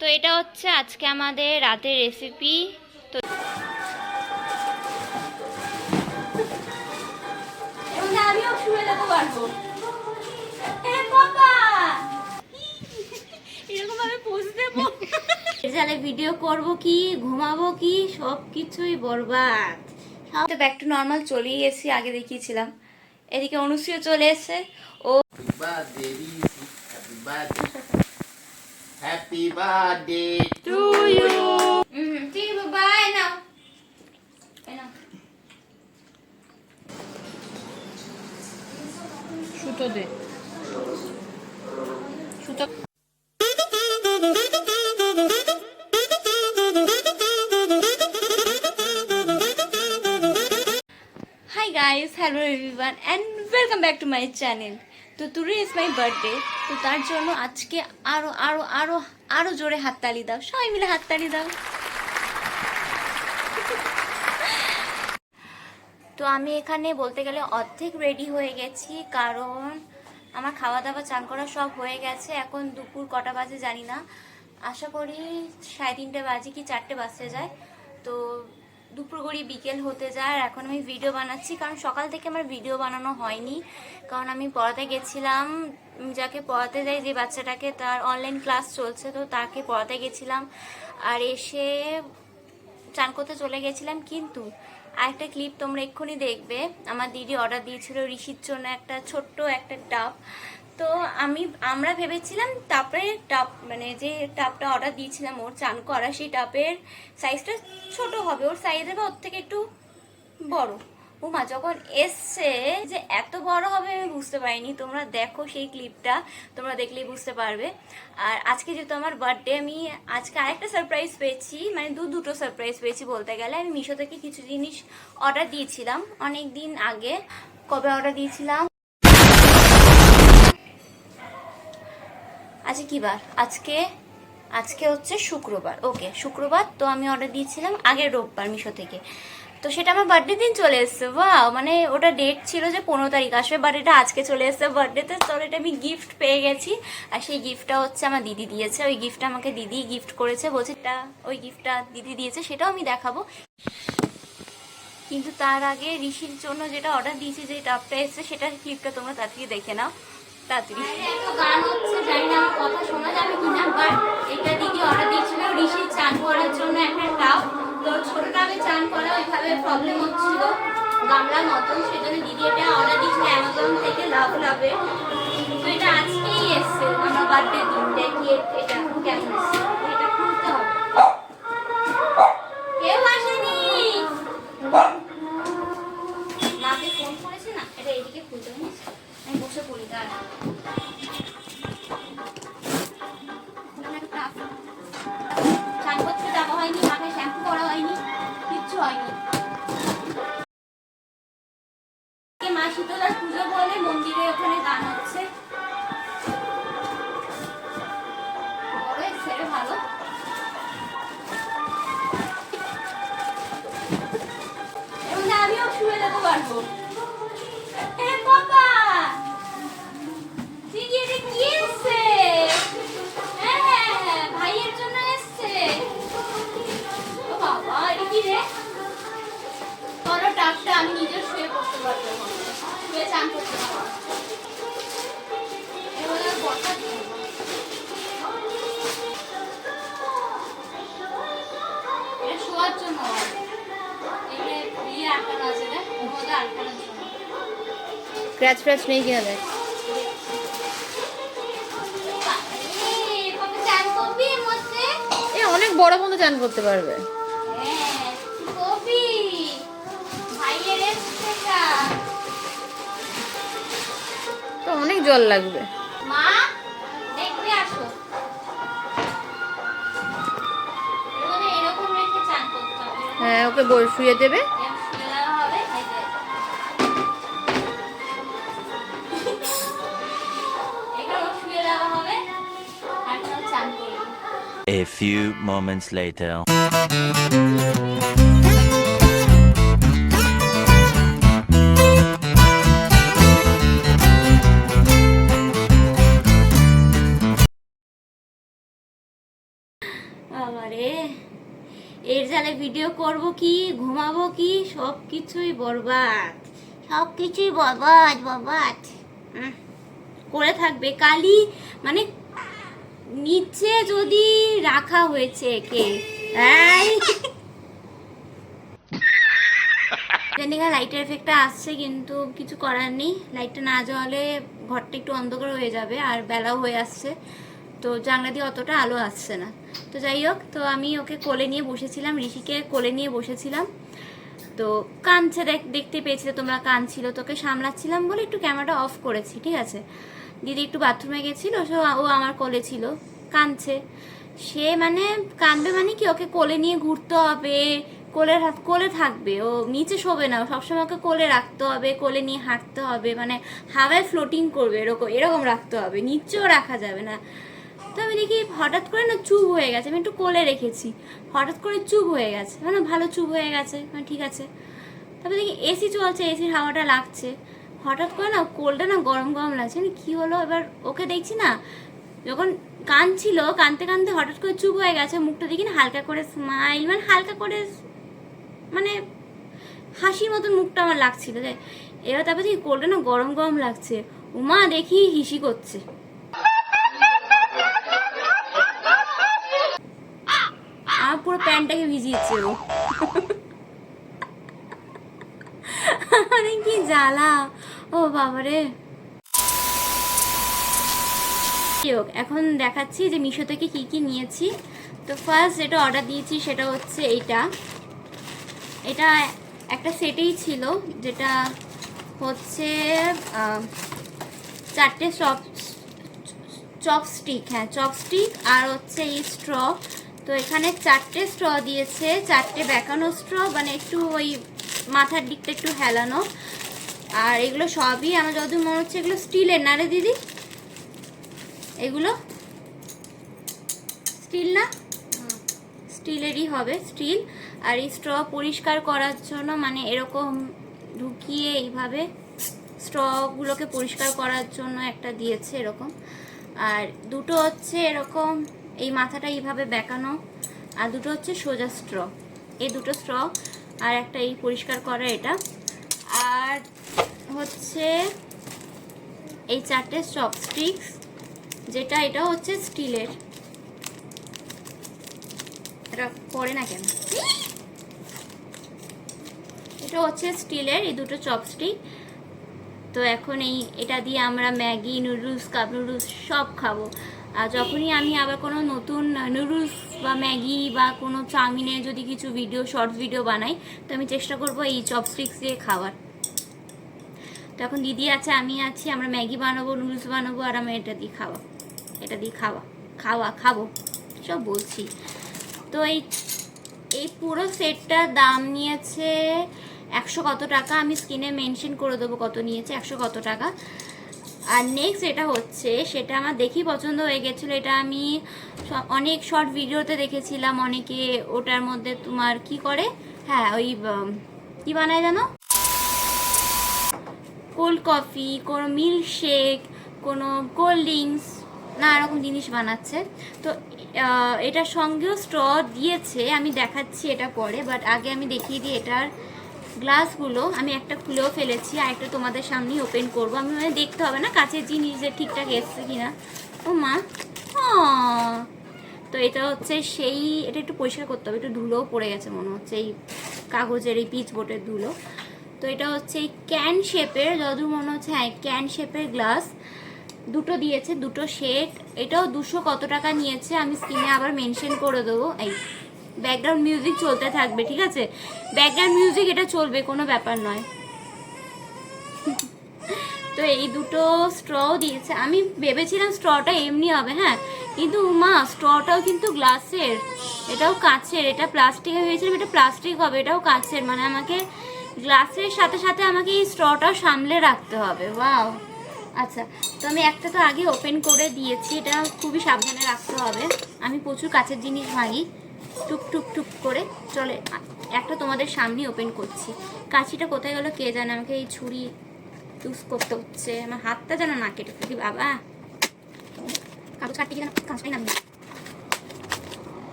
তো এটা হচ্ছে আজকে আমাদের রাতের রেসিপি তো জালে ভিডিও করব কি ঘুমাবো কি সব কিছুই বরবাদ তো ব্যাক টু নর্মাল চলেই এসেছি আগে দেখিয়েছিলাম। এদিকে অনুশ্রীও চলে এসেছে। ও Happy birthday to you. হুম ঠিক আছে বাই নাও এই নাও সুতো দে সুতো hi guys hello everyone and welcome back to my channel তো টুডে ইজ মাই বার্থডে তো তার জন্য আজকে আরও আরও আরও আরও জোরে হাততালি দাও। সবাই মিলে হাততালি দাও। তো আমি এখানে বলতে গেলে অর্ধেক রেডি হয়ে গেছি, কারণ আমার খাওয়া দাওয়া চান করা সব হয়ে গেছে। এখন দুপুর কটা বাজে জানি না। আশা করি সাড়ে তিনটে বাজে কি চারটে বাজতে যায়। তো দুপুর গড়ি বিকেল হতে যায় আর এখন আমি ভিডিও বানাচ্ছি। কারণ সকাল থেকে আমার ভিডিও বানানো হয়নি। কারণ আমি পড়াতে গেছিলাম। যাকে পড়াতে যাই যে বাচ্চাটাকে, তার অনলাইন ক্লাস চলছে, তো তাকে পড়াতে গেছিলাম। আর এসে চান করতে চলে গেছিলাম। কিন্তু আরেকটা ক্লিপ তোমরা এক্ষুনি দেখবে। আমার দিদি অর্ডার দিয়েছিল ঋষির জন্য একটা ছোট্ট একটা টাপ তো আমি, আমরা ভেবেছিলাম তাপের টাপ মানে যে টাপটা অর্ডার দিয়েছিলাম ওর চান করা, সেই টাপের সাইজটা ছোট হবে, ওর সাইজে বা ওর থেকে একটু বড়। উমা, যখন এসছে যে এত বড় হবে, আমি বুঝতে পারিনি। তোমরা দেখো সেই ক্লিপটা তোমরা দেখলেই বুঝতে পারবে। আর আজকে যেহেতু আমার বার্থডে আমি আজকে আরেকটা সারপ্রাইজ পেয়েছি মানে দু দুটো সারপ্রাইজ পেয়েছি বলতে গেলে। আমি মিশো থেকে কিছু জিনিস অর্ডার দিয়েছিলাম অনেক দিন আগে। কবে অর্ডার দিয়েছিলাম? আজকে কি বার? আজকে আজকে হচ্ছে শুক্রবার। ওকে, শুক্রবার, তো আমি অর্ডার দিয়েছিলাম আগের রোববার মিশো থেকে। তো সেটা আমার বার্থডে দিন চলে এসছে। বাহ মানে ওটা ডেট ছিল যে পনেরো তারিখ আসবে বাট এটা আজকে চলে এসছে বার্থডেতে তো। এটা আমি গিফট পেয়ে গেছি। আর সেই গিফটটা হচ্ছে আমার দিদি দিয়েছে। ওই গিফটটা আমাকে দিদি গিফট করেছে, বলছে, এটা ওই গিফটটা দিদি দিয়েছে, সেটাও আমি দেখাবো। কিন্তু তার আগে ঋষির জন্য যেটা অর্ডার দিয়েছি, যে টাপটা এসছে সেটার ক্লিপটা তোমরা তাড়াতাড়ি দেখে নাও। তাড়াতাড়ি। গান হচ্ছে, জানি না আমার কথা শোনা যাবে কিনা বাট এটা দিদি অর্ডার দিয়েছিল ঋষির চান করার জন্য একটা টাপ তো ছোট টাপে চান করা, ওইভাবে প্রবলেম হচ্ছিল। গামলা মতন সেজন্য দিদি এটা অর্ডার দিয়েছিল অ্যামাজন থেকে, লাভ লাভে। তো এটা আজকেই এসছে, আমার বার্থডে দিন দেখি এটা কেমন এটা খুলতে হবে। কেউ আসেনি! 在 ফ্র্যাচ নেই মধ্যে? এ, অনেক বড় বন্ধু চান করতে পারবে। তো অনেক জল লাগবে হবে। হ্যাঁ ওকে বল শুয়ে দেবে Few moments later. বাবারে এর জালে ভিডিও করব কি, ঘুমাবো কি সব কিছুই বরবাদ। সব কিছুই বরবাদ। বরবাদ করে থাকবে। কালি মানে নিচে যদি রাখা হয়েছে কে এই। ট্রেন্ডিংয়ে লাইটের এফেক্টটা আসছে কিন্তু কিছু করার নেই। লাইটটা না জ্বলে ঘরটা একটু অন্ধকার হয়ে যাবে, আর বেলাও হয়ে আসছে। তো জানলা দিয়ে অতটা আলো আসছে না। তো যাই হোক, তো আমি ওকে কোলে নিয়ে বসেছিলাম, ঋষিকে কোলে নিয়ে বসেছিলাম। তো কাঁদছে, দেখ, দেখতে পেয়েছিলে তোমরা কাঁদছিল। তোকে সামলাচ্ছিলাম বলে একটু ক্যামেরাটা অফ করেছি, ঠিক আছে? দিদি একটু বাথরুমে গেছিল, সো ও আমার কোলে ছিল, কাঁদছে। সে মানে কাঁদবে মানে কি, ওকে কোলে নিয়ে ঘুরতে হবে, কোলে কোলে থাকবে, ও নিচে শোবে না সবসময় ওকে কোলে রাখতে হবে, কোলে নিয়ে হাঁটতে হবে মানে হাওয়ায় ফ্লোটিং করবে, এরকম এরকম রাখতে হবে, নিচেও রাখা যাবে না। তো আমি দেখি হঠাৎ করে না চুপ হয়ে গেছে, আমি একটু কোলে রেখেছি, হঠাৎ করে চুপ হয়ে গেছে মানে ভালো চুপ হয়ে গেছে মানে ঠিক আছে। তারপরে দেখি এসি চলছে এসির হাওয়াটা লাগছে হঠাৎ করে না কোলটা না গরম গরম লাগছে মানে কী হলো? এবার ওকে দেখছি না। যখন কাঁদছিল কাঁদতে কাঁদতে হঠাৎ করে চুপ হয়ে গেছে, মুখটা দেখি না, হালকা করে স্মাইল মানে হালকা করে মানে হাসির মতন মুখটা আমার লাগছিল। যে এবার তারপর দেখি কোলটা না গরম গরম লাগছে। উমা, দেখি হিসি করছে। আমার পুরো প্যান্টটাকে ভিজিয়েছে ও মানে কি জ্বালা। ও বাবারে। এখন দেখাচ্ছি যে মিশো থেকে কি কি নিয়েছি। তো ফার্স্ট যেটা অর্ডার দিয়েছি সেটা হচ্ছে এইটা। এটা একটা সেটেই ছিল, যেটা হচ্ছে চারটে চপ চপস্টিক হ্যাঁ চপস্টিক আর হচ্ছে এই স্ট্র তো এখানে চারটে স্ট্র দিয়েছে, চারটে বেঁকানো স্ট্র মানে একটু ওই মাথার দিকটা একটু হেলানো। আর এগুলো সবই আমার যতদূর মনে হচ্ছে এগুলো স্টিলের, না রে দিদি? এগুলো? স্টিল না? স্টিলেরই হবে স্টিল। আর এই স্ট্র পরিষ্কার করার জন্য মানে এরকম ঢুকিয়ে এইভাবে স্ট্রগুলোকে পরিষ্কার করার জন্য একটা দিয়েছে এরকম। আর দুটো হচ্ছে এরকম এই মাথাটা এইভাবে বেঁকানো, আর দুটো হচ্ছে সোজা স্ট্র। এই দুটো স্ট্র আর একটা এই পরিষ্কার করা এটা। আর হচ্ছে এই চারটে চপস্টিক্স যেটা এটা হচ্ছে স্টিলের। এটা পড়ে না কেন? এটা হচ্ছে স্টিলের, এই দুটো চপস্টিক তো এখন এই এটা দিয়ে আমরা ম্যাগি, নুডলস, কাপ নুডলস সব খাব। যখনই আমি আবার কোনো নতুন নুডলস বা ম্যাগি বা কোনো চাউমিনে যদি কিছু ভিডিও শর্টস ভিডিও বানাই, তো আমি চেষ্টা করব এই চপস্টিক্স দিয়ে খাওয়ার। তো এখন দিদি আছে, আমি আছি, আমরা ম্যাগি বানাবো নুডলস বানাবো, আর আমি এটা দিয়ে খাওয়া। এটা দিয়ে খাওয়া খাওয়া, খাব, সব বলছি। তো এই এই পুরো সেটটার দাম নিয়েছে একশো কত টাকা, আমি স্ক্রিনে মেনশন করে দেবো কত নিয়েছে, একশো কত টাকা। আর নেক্সট এটা হচ্ছে, সেটা আমার দেখি পছন্দ হয়ে গেছিল। এটা আমি অনেক শর্ট ভিডিওতে দেখেছিলাম অনেকে, ওটার মধ্যে তোমার কি করে? হ্যাঁ ওই কি বানায় জানো? কোল্ড কফি কোনো মিল্ক শেক কোনো কোল্ড ড্রিঙ্কস নানা রকম জিনিস বানাচ্ছে। তো এটার সঙ্গেও স্ট্র দিয়েছে, আমি দেখাচ্ছি এটা পরে বাট আগে আমি দেখিয়ে দিই এটার গ্লাসগুলো আমি একটা খুলেও ফেলেছি আর একটা তোমাদের সামনেই ওপেন করব। আমি মানে দেখতে হবে না কাছের জিনিস যে ঠিকঠাক এসছে কি না ও মা তো এটা হচ্ছে সেই, এটা একটু পরিষ্কার করতে হবে, একটু ধুলোও পড়ে গেছে মনে হচ্ছে এই কাগজের এই পিচ বোটের ধুলো। তো এটা হচ্ছে এই ক্যান শেপের যদু মনে হচ্ছে হ্যাঁ ক্যান শেপের গ্লাস দুটো দিয়েছে, দুটো সেট এটাও দুশো কত টাকা নিয়েছে, আমি স্ক্রিনে আবার মেনশন করে দেবো। এই ব্যাকগ্রাউন্ড মিউজিক চলতে থাকবে, ঠিক আছে? ব্যাকগ্রাউন্ড মিউজিক এটা চলবে, কোনো ব্যাপার নয়। তো এই দুটো স্ট্রও দিয়েছে। আমি ভেবেছিলাম স্ট্রটা এমনি হবে হ্যাঁ? কিন্তু মা স্ট্রটাও কিন্তু গ্লাসের এটাও কাচের, এটা প্লাস্টিকের ভেবেছিলাম এটা প্লাস্টিক হবে, এটাও কাচের। মানে আমাকে গ্লাসের সাথে সাথে আমাকে এই স্ট্রটাও সামলে রাখতে হবে ওয়াও আচ্ছা তো আমি একটা তো আগে ওপেন করে দিয়েছি, এটা খুবই সাবধানে রাখতে হবে। আমি প্রচুর কাছের জিনিস ভাঙি। টুক টুক টুক করে চলে। একটা তোমাদের সামনে ওপেন করছি। কাঁচিটা কোথায় গেলো কে জানে? আমাকে এই ছুরি ইউজ করতে হচ্ছে। আমার হাতটা যেন না কেটে ফেলি বাবা। কাগজ কাটতে গিয়ে যেন কাঁচটাই নামি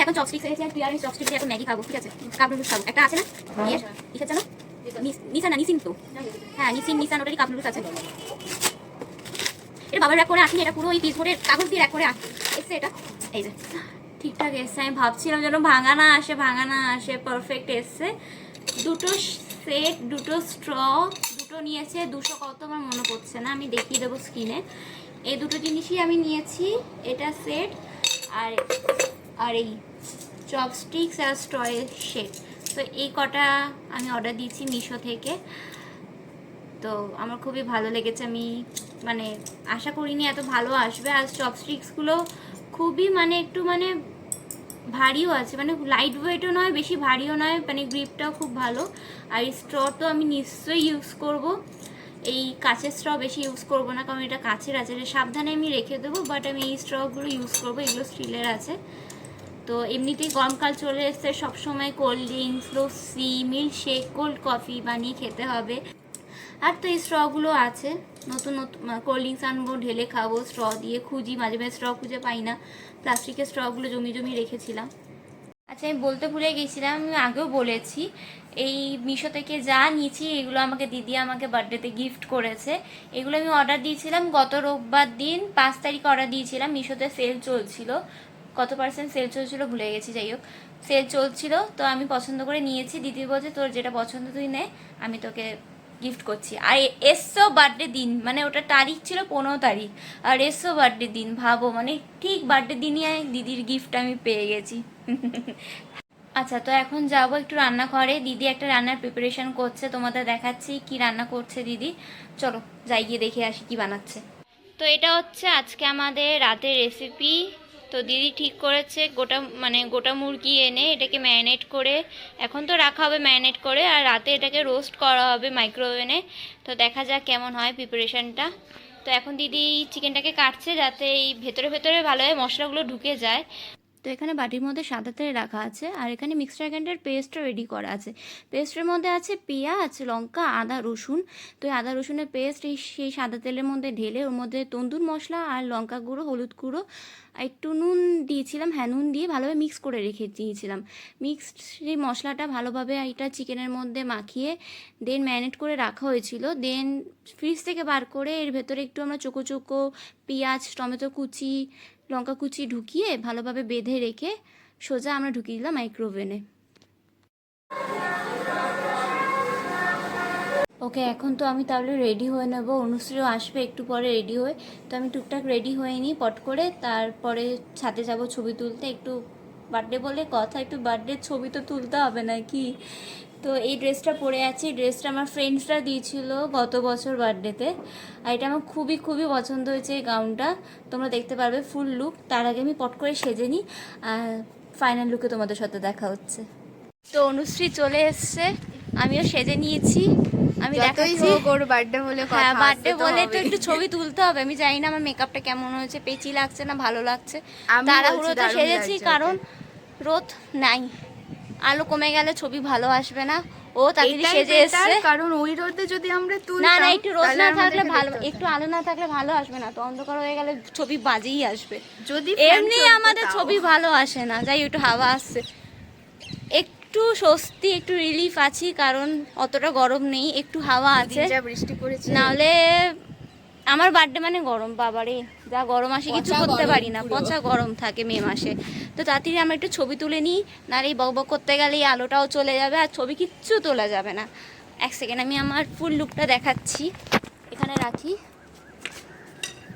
এখন চপস্টিক্স এনেছি আর চপস্টিক দিয়ে এখন ম্যাগি খাব ঠিক আছে? নুডলস খাব। একটা আছে না? ইয়ে কিসের জানো নিস- নিসা না নিসিন তো। হ্যাঁ নিসিন নিসান ওটারই কাপ নুডলস আছে। এটা বাবার র্যাক করে আসেনি, এটা পুরো ওই পিস ভরে কাগজ দিয়ে র্যাক করে এসছে এটা। এই যে। ঠিকঠাক এসছে, আমি ভাবছিলাম যেন ভাঙা না আসে, ভাঙা না আসে পারফেক্ট এসছে। দুটো সেট দুটো স্ট্র দুটো নিয়েছে, দুশো কত আমার মনে পড়ছে না, আমি দেখিয়ে দেবো স্ক্রিনে এই দুটো জিনিসই আমি নিয়েছি, এটা সেট আর আর এই চপস্টিক্স আর স্ট্রয়ের সেট তো এই কটা আমি অর্ডার দিয়েছি মিশো থেকে। তো আমার খুবই ভালো লেগেছে, আমি মানে আশা করিনি এত ভালো আসবে। আর চপস্টিক্সগুলো খুবই মানে একটু মানে ভারীও আছে মানে লাইট ওয়েটও নয়, বেশি ভারীও নয় মানে গ্রিপটাও খুব ভালো। আর স্ট্র তো আমি নিশ্চয়ই ইউজ করব। এই কাঁচের স্ট্র বেশি ইউজ করব না, কারণ এটা কাঁচের আছে। এটা সাবধানে আমি রেখে দেবো বাট আমি এই স্ট্রগুলো ইউজ করব, এগুলো স্টিলের আছে। তো এমনিতেই গরমকাল চলে এসছে, সবসময় cold drinks lassi milk shake cold coffee বানিয়ে খেতে হবে। আর তো এই স্ট্রগুলো আছে। নতুন নতুন কোল্ড ড্রিঙ্কস আনব, ঢেলে খাব, স্ট্র দিয়ে খুঁজি, মাঝে মাঝে স্ট্র খুঁজে পাই না। প্লাস্টিকের স্ট্রগুলো জমি জমি রেখেছিলাম। আচ্ছা আমি বলতে ভুলে গেছিলাম, আমি আগেও বলেছি, এই মিশো থেকে যা নিয়েছি, এগুলো আমাকে দিদি আমাকে বার্থডেতে গিফট করেছে। এগুলো আমি অর্ডার দিয়েছিলাম, গত রোববার দিন পাঁচ তারিখ অর্ডার দিয়েছিলাম, মিশোতে সেল চলছিল। কত পার্সেন্ট সেল চলছিল ভুলে গেছি, যাই হোক। সেল চলছিল, তো আমি পছন্দ করে নিয়েছি। দিদি বলছে, তোর যেটা পছন্দ তুই নে, আমি তোকে গিফট করছি। আর এ- এসছো বার্থডে দিন মানে ওটা তারিখ ছিল পনেরো তারিখ। আর এসছো বার্থডে দিন, ভাবো মানে ঠিক বার্থডে দিনই দিদির গিফট আমি পেয়ে গেছি। আচ্ছা তো এখন যাব একটু রান্না রান্নাঘরে। দিদি একটা রান্নার প্রিপারেশন করছে, তোমাদের দেখাচ্ছি কি রান্না করছে দিদি। চলো, যাই গিয়ে দেখে আসি কি বানাচ্ছে। তো এটা হচ্ছে আজকে আমাদের রাতের রেসিপি তো দিদি ঠিক করেছে, গোটা মানে গোটা মুরগি এনে এটাকে ম্যারিনেট করে, এখন তো রাখা হবে ম্যারিনেট করে, আর রাতে এটাকে রোস্ট করা হবে মাইক্রোওভেনে। তো দেখা যাক কেমন হয় প্রিপারেশানটা। তো এখন দিদি চিকেনটাকে কাটছে যাতে এই ভেতরে ভেতরে ভালোভাবে মশলাগুলো ঢুকে যায়। তো এখানে বাটির মধ্যে সাদা তেল রাখা আছে আর এখানে মিক্সচার গ্রাইন্ডার পেস্টও রেডি করা আছে। পেস্টের মধ্যে আছে পেঁয়াজ, লঙ্কা, আদা, রসুন। তো এই আদা, রসুনের পেস্ট এই সেই সাদা তেলের মধ্যে ঢেলে ওর মধ্যে তন্দুর মশলা আর লঙ্কা গুঁড়ো, হলুদ গুঁড়ো, একটু নুন দিয়েছিলাম হ্যাঁ নুন দিয়ে ভালোভাবে মিক্স করে রেখে দিয়েছিলাম। মিক্সড সেই মশলাটা ভালোভাবে এটা চিকেনের মধ্যে মাখিয়ে দেন ম্যারিনেট করে রাখা হয়েছিল। দেন ফ্রিজ থেকে বার করে এর ভেতরে একটু আমরা চোকো চোকো পেঁয়াজ, টমেটো কুচি লঙ্কা কুচি ঢুকিয়ে ভালোভাবে বেঁধে রেখে সোজা আমরা ঢুকিয়ে দিলাম মাইক্রোওভেনে ওকে, এখন তো আমি তাহলে রেডি হয়ে নেব। অনুশ্রীও আসবে একটু পরে রেডি হয়ে। তো আমি টুকটাক রেডি হয়ে নিই পট করে। তারপরে ছাদে যাব ছবি তুলতে। একটু বার্থডে বলে কথা, একটু বার্থডে ছবি তো তুলতে হবে নাকি? তো এই ড্রেসটা পরে আছি। ড্রেসটা আমার ফ্রেন্ডসরা দিয়েছিল গত বছর বার্থডেতে আর এটা আমার খুবই খুবই পছন্দ হয়েছে এই গাউনটা তোমরা দেখতে পারবে ফুল লুক তার আগে আমি পট করে সেজে নিই। আর ফাইনাল লুকে তোমাদের সাথে দেখা হচ্ছে। তো অনুশ্রী চলে এসছে। আমিও সেজে নিয়েছি। আমি দেখাচ্ছি। ওর বার্থডে বলে হ্যাঁ বার্থডে তো বলে তো একটু ছবি তুলতে হবে। আমি জানি না আমার মেকআপটা কেমন হয়েছে পেচি লাগছে না ভালো লাগছে। তাড়াহুড়ো তো সেজেছি কারণ রোদ নাই। আলো কমে গেলে ছবি ভালো আসবে না। ও তাড়াতাড়ি সেজে এসছে। কারণ ওই রোদে যদি আমরা তুলতাম না না একটু রোদ না থাকলে ভালো একটু আলো না থাকলে ভালো আসবে না তো অন্ধকার হয়ে গেলে ছবি বাজেই আসবে। যদি এমনি আমাদের ছবি ভালো আসে না যাই একটু হাওয়া আসছে। একটু স্বস্তি একটু রিলিফ আছি কারণ অতটা গরম নেই একটু হাওয়া আছে। বৃষ্টি পড়েছে। নাহলে আমার বার্থডে মানে গরম বাবারে। যা গরম আসে কিছু করতে পারি না। পচা গরম থাকে মে মাসে। তো তাড়াতাড়ি আমরা একটু ছবি তুলে নিই নাহলে এই বক বক করতে গেলে এই আলোটাও চলে যাবে আর ছবি কিচ্ছু তোলা যাবে না। এক সেকেন্ড আমি আমার ফুল লুকটা দেখাচ্ছি। এখানে রাখি।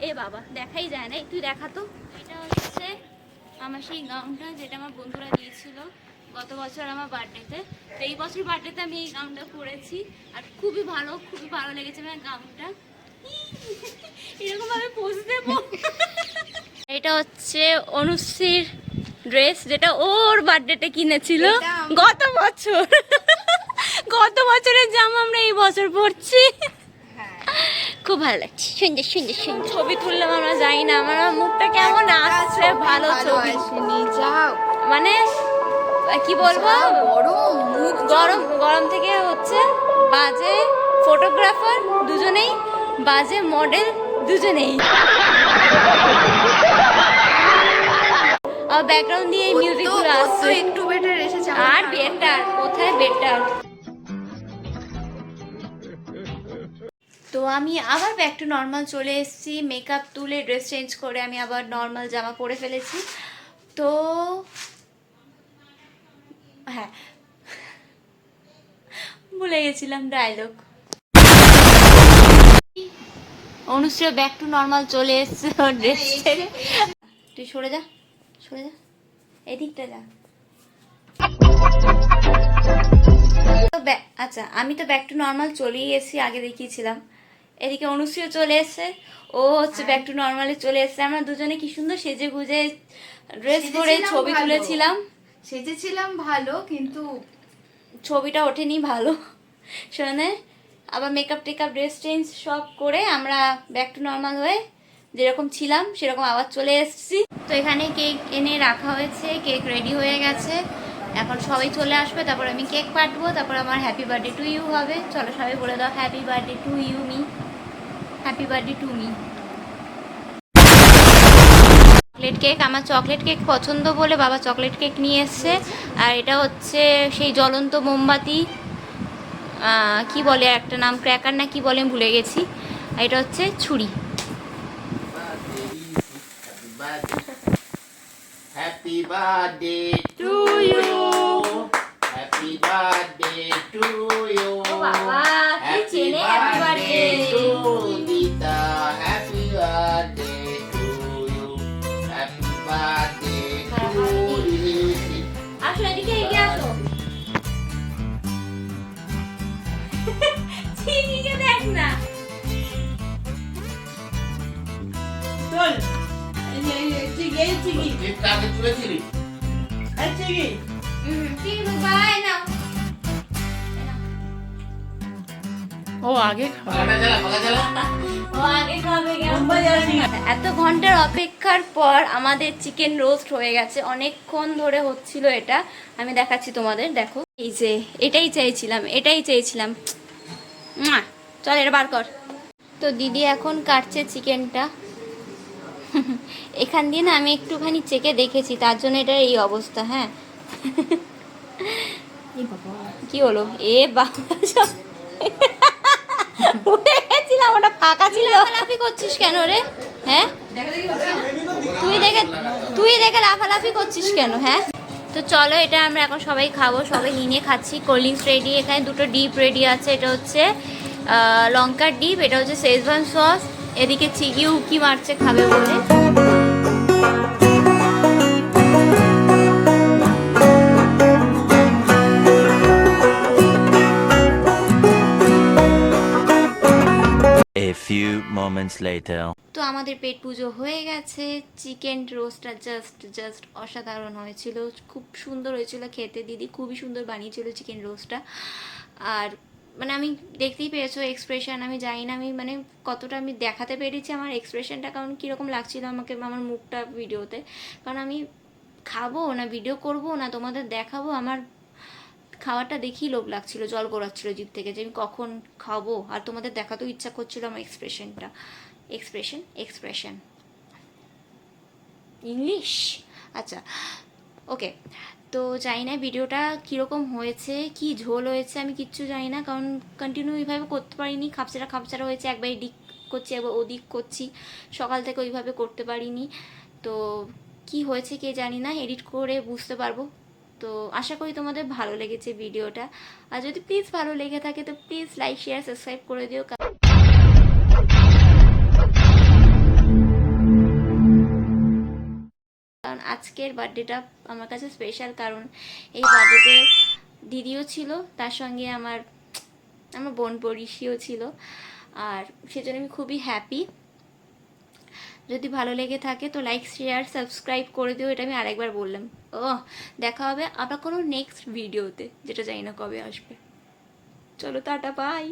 এ বাবা দেখাই যায় না একটু দেখাতো এটা হচ্ছে আমার সেই গাউনটা যেটা আমার বন্ধুরা দিয়েছিল গত বছর আমার বার্থডেতে তো এই বছর বার্থডেতে আমি এই গাউনটা পরেছি আর খুবই ভালো খুবই ভালো লেগেছে আমার গাউনটা। এরকম ভাবে পোজ দেবো। এটা হচ্ছে অনুশ্রীর ড্রেস যেটা ওর বার্থডেতে কিনেছিল গত বছর। গত বছরের জামা আমরা এই বছর পরছি। হ্যাঁ। খুব ভালো লাগছে। সুন্দর সুন্দর সুন্দর ছবি তুললাম আমরা যাই না আমার। মুখটা কেমন আসছে? ভালো ছবি। যাও। মানে কি বলব? গরম মুখ গরম গরম থেকে হচ্ছে বাজে ফটোগ্রাফার দুজনেই বাজে মডেল দুজনেই। আর ব্যাকগ্রাউন্ড দিয়ে এই মিউজিকগুলো আসছে। একটু বেটার এসেছে আর বেটার কোথায় বেটার তো আমি আবার ব্যাক টু নর্মাল চলে এসেছি। মেকআপ তুলে ড্রেস চেঞ্জ করে আমি আবার নর্মাল জামা পরে ফেলেছি। তো হ্যাঁ। ভুলে গেছিলাম dialogue Anushree back to normal চলে এসছে ড্রেস ছেড়ে। তুই সরে যা সরে যা। এদিকটা যা। আচ্ছা আমি তো ব্যাক টু নর্মাল চলেই এসেছি আগে দেখিয়েছিলাম। এদিকে অনুশ্রীও চলে এসছে ও হচ্ছে ব্যাক টু নর্মালে চলে এসছে। আমরা দুজনে কি সুন্দর সেজে গুজে ড্রেস পরে ছবি তুলেছিলাম। সেজেছিলাম ভালো কিন্তু ছবিটা ওঠেনি ভালো। শোনে আবার মেকআপ টেকআপ ড্রেস চেঞ্জ সব করে আমরা ব্যাক টু নর্মাল হয়ে যেরকম ছিলাম, সেরকম আবার চলে এসেছি। তো এখানে কেক এনে রাখা হয়েছে কেক রেডি হয়ে গেছে। এখন সবাই চলে আসবে, তারপর আমি কেক কাটবো তারপর আমার হ্যাপি বার্থডে টু ইউ হবে। চলো সবাই বলে দাও happy birthday to you me happy birthday to me chocolate cake আমার চকলেট কেক পছন্দ বলে বাবা চকলেট কেক নিয়ে এসছে। আর এটা হচ্ছে সেই জ্বলন্ত মোমবাতি। কি বলে একটা নাম ক্র্যাকার না কি বলে ভুলে গেছি। এটা হচ্ছে ছুরি। Happy birthday to you happy birthday to you বাবা কাকে তুলেছিলি? নাও ও আগে এত ঘণ্টার অপেক্ষার পর আমাদের চিকেন রোস্ট হয়ে গেছে। অনেকক্ষণ ধরে হচ্ছিল এটা। আমি দেখাচ্ছি তোমাদের দেখো। এই যে এটাই চাইছিলাম এটাই চাইছিলাম! চল এটা বার কর। তো দিদি এখন কাটছে চিকেনটা। এখান দিয়ে না আমি একটুখানি চেকে দেখেছি তার জন্য এটার এই অবস্থা হ্যাঁ। কি হলো? এ বাবা উঠে গেছিলাম ওটা ফাঁকা ছিল। লাফালাফি করছিস কেন রে? হ্যাঁ? তুই দেখে তুই দেখে লাফালাফি করছিস কেন হ্যাঁ? তো চলো এটা আমরা এখন সবাই খাব সবাই নিয়ে খাচ্ছি। কোল্ড ড্রিঙ্কস রেডি এখানে দুটো ডিপ রেডি আছে এটা হচ্ছে লঙ্কার ডিপ এটা হচ্ছে শেজওয়ান সস এদিকে চিগি উকি মারছে খাবে বলে। A few moments later. তো আমাদের পেট পুজো হয়ে গেছে। চিকেন রোস্টটা জাস্ট জাস্ট অসাধারণ হয়েছিল। খুব সুন্দর হয়েছিল খেতে। দিদি খুবই সুন্দর বানিয়েছিল চিকেন রোস্টটা। আর মানে আমি দেখতেই পেয়েছ এক্সপ্রেশন আমি জানি না, আমি মানে কতটা আমি দেখাতে পেরেছি আমার এক্সপ্রেশনটা কারণ কীরকম লাগছিল আমাকে আমার মুখটা ভিডিওতে। কারণ আমি খাব না ভিডিও করব না, তোমাদের দেখাবো, আমার খাওয়াটা দেখেই লোভ লাগছিল, জল গড়াচ্ছিল জিভ থেকে যে আমি কখন খাব, আর তোমাদের দেখাতেও ইচ্ছা করছিল আমার এক্সপ্রেশনটা এক্সপ্রেশন এক্সপ্রেশন ইংলিশ আচ্ছা ওকে তো জানি না ভিডিওটা কীরকম হয়েছে, কি ঝোল হয়েছে আমি কিচ্ছু জানি না। কারণ কন্টিনিউ এইভাবে করতে পারিনি খাপচারা খাপচারা হয়েছে, একবার এদিক করছি, একবার ওদিক করছি। সকাল থেকে ওইভাবে করতে পারিনি। তো কি হয়েছে কে জানি না এডিট করে বুঝতে পারব। তো আশা করি তোমাদের ভালো লেগেছে ভিডিওটা। আর যদি প্লিজ ভালো লেগে থাকে, তো প্লিজ লাইক শেয়ার সাবস্ক্রাইব করে দিও। আজকের বার্থডেটা আমার কাছে স্পেশাল কারণ এই বার্থডেতে দিদিও ছিল, তার সঙ্গে আমার আমার বোন পরিষিও ছিল, আর সেজন্য আমি খুবই হ্যাপি যদি ভালো লেগে থাকে তো লাইক শেয়ার সাবস্ক্রাইব করে দিও, এটা আমি আরেকবার বললাম। ও দেখা হবে আবার কোনো নেক্সট ভিডিওতে যেটা জানি না কবে আসবে। চলো টাটা বাই